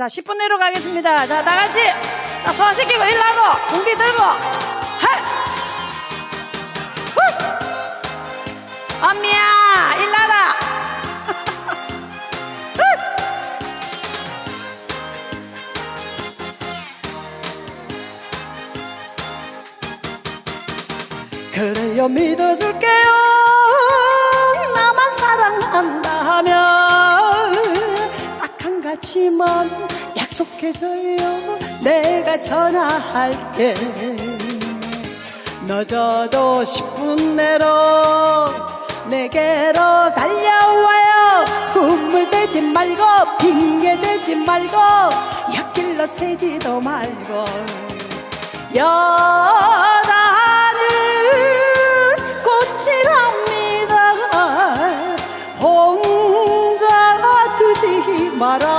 자, 10분 내로 가겠습니다. 자, 다 같이. 자, 소화시키고 일하고, 공기 들고. 하! 후! 언미야, 일나라. 그래요 믿어줄게요 나만 사랑한다면 가지만 약속해줘요. 내가 전화할게 늦어도 10분 내로 내게로 달려와요. 꿈을 대지 말고 핑계 대지 말고 옆길로 새지도 말고. 여자는 꽃이랍니다. 혼자 두지 말아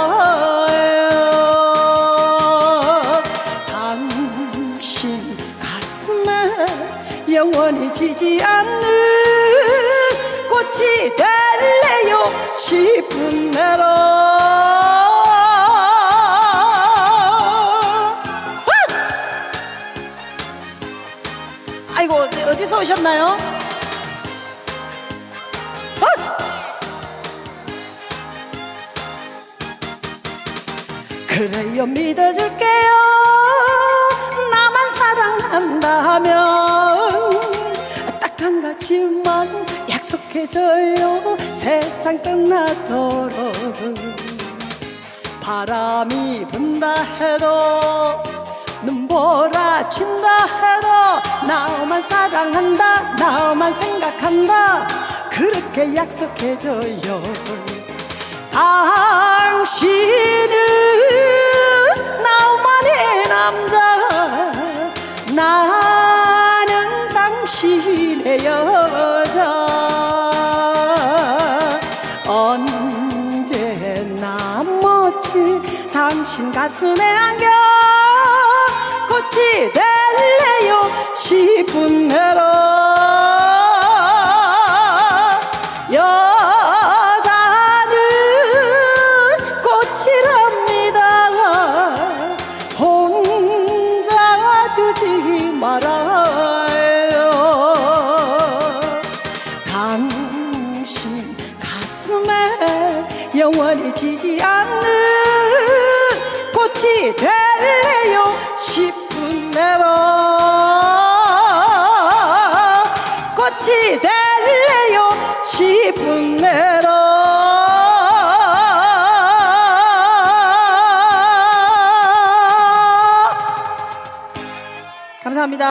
당신 가슴에 영원히 지지 않는 꽃이 될래요 10분 내로 훗! 아이고 어디서 오셨나요? 헛! 그래요 믿어줄게요 한 가지만 약속해줘요. 세상 끝나도록. 바람이 분다 해도 눈보라 친다 해도 나만 사랑한다 나만 생각한다. 그렇게 약속해줘요. 당신은 당신의 여자. 언제나 멋진 당신 가슴에 안겨 꽃이 될래요? 10분 내로 영원히 지지 않는 꽃이 될래요? 10분 내로 꽃이 될래요? 10분 내로 감사합니다.